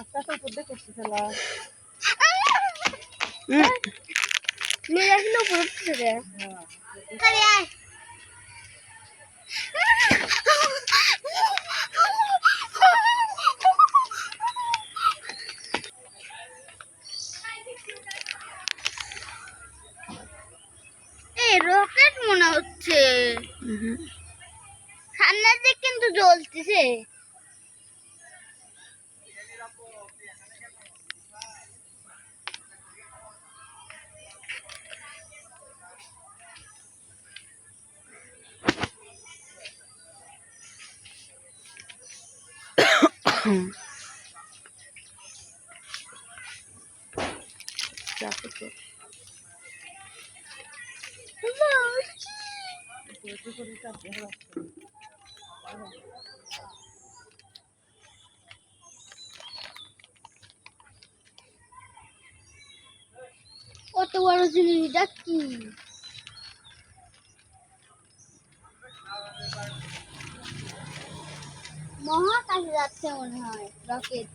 আস্তে আস্তে উপর দিয়ে করতে চলা নিয়ে আসলে উপরে উঠছে রে। এই রকেট মনে হচ্ছে। সামনের দিক কিন্তু জ্বলতেছে। কত বড় জিনিসটা কি মহাকাশে যাচ্ছে মনে হয় রকেট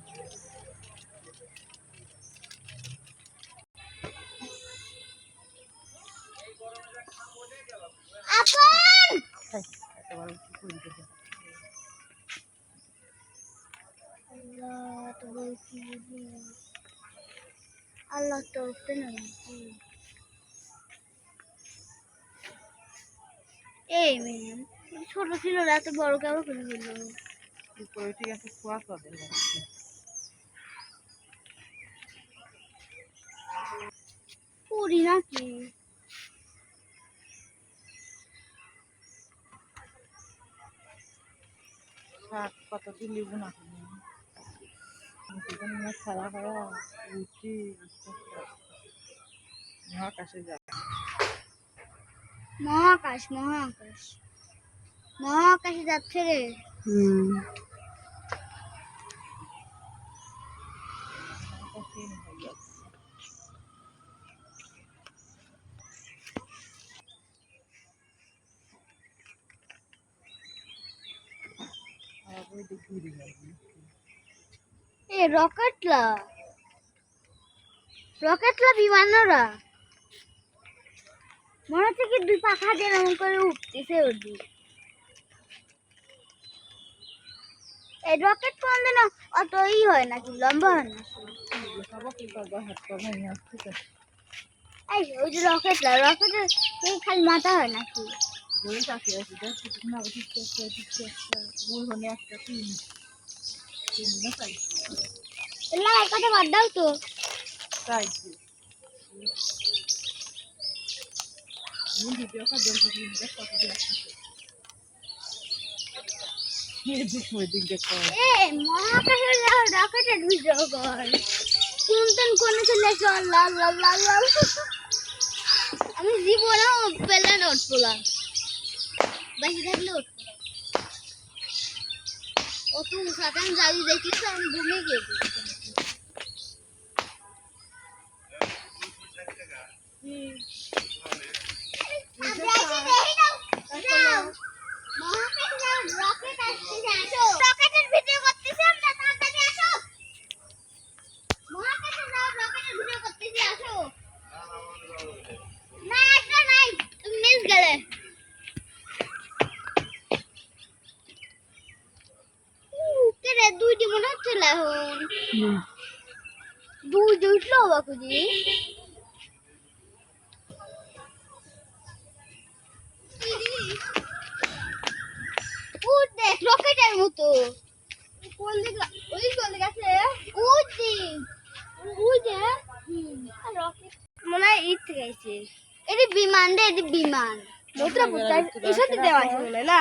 আল্লাহ তো এই ম্যাম ছোট ছিল এত বড় কেমন করে দিল উপরে ঠিক আছে পুরি নাকি? শাক কত দিন লিব না ছাড়া করা রুচি মহাকাশে যাবে মহাকাশ মহাকাশ। মহাকাশে যাচ্ছে রে। হুম। এ রকেটলা রকেটলা বিমানরা। মনে হচ্ছে কি দুই পাখা যেরকম করে উঠতেছে ওদিক এই রকেট কোনদিন অত ই হয় নাকি লম্বা হয় না। এই, ওই যে রকেটলা রকেটের খালি মাথা হয় নাকি? আছে দেখ না বই একটা তিন তিন না কথা বাদ দাও তো। ভিডিও দেখ কত কর আমি জীবনেও প্লেন উঠবো না বেশি থাকলে? উঠবো না। অত উঁচাতে আমি যাই দেখি তো আমি ঘুমিয়ে গেছি। রকেটের দুইটি মনে হচ্ছে এখন? দুই উঠল বাকুজি উঠ দেখ রকেটের মতো। কোন দিকে ওই কোন দিকে আছে। ওই দিক ওই যে রকেট। মনে হয় থেকে আইছে এটি বিমান রে এটি বিমান। পুত্র এসাতে দেওয়া আছে মনে না?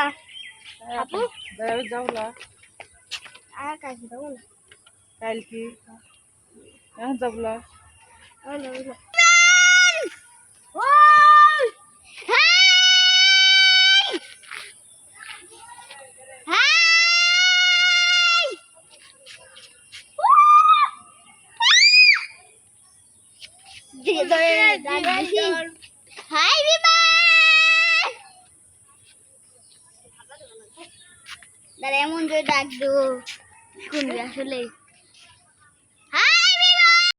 আপু? দাঁড়াবে যাওলা আর না কাল কি হ্যাঁ যাবলা হাই হাই দিকে ধরে দাঁড়িয়ে হাই বিমান দাঁড়া এমন জোরে ডাক দো শুনবি আসলে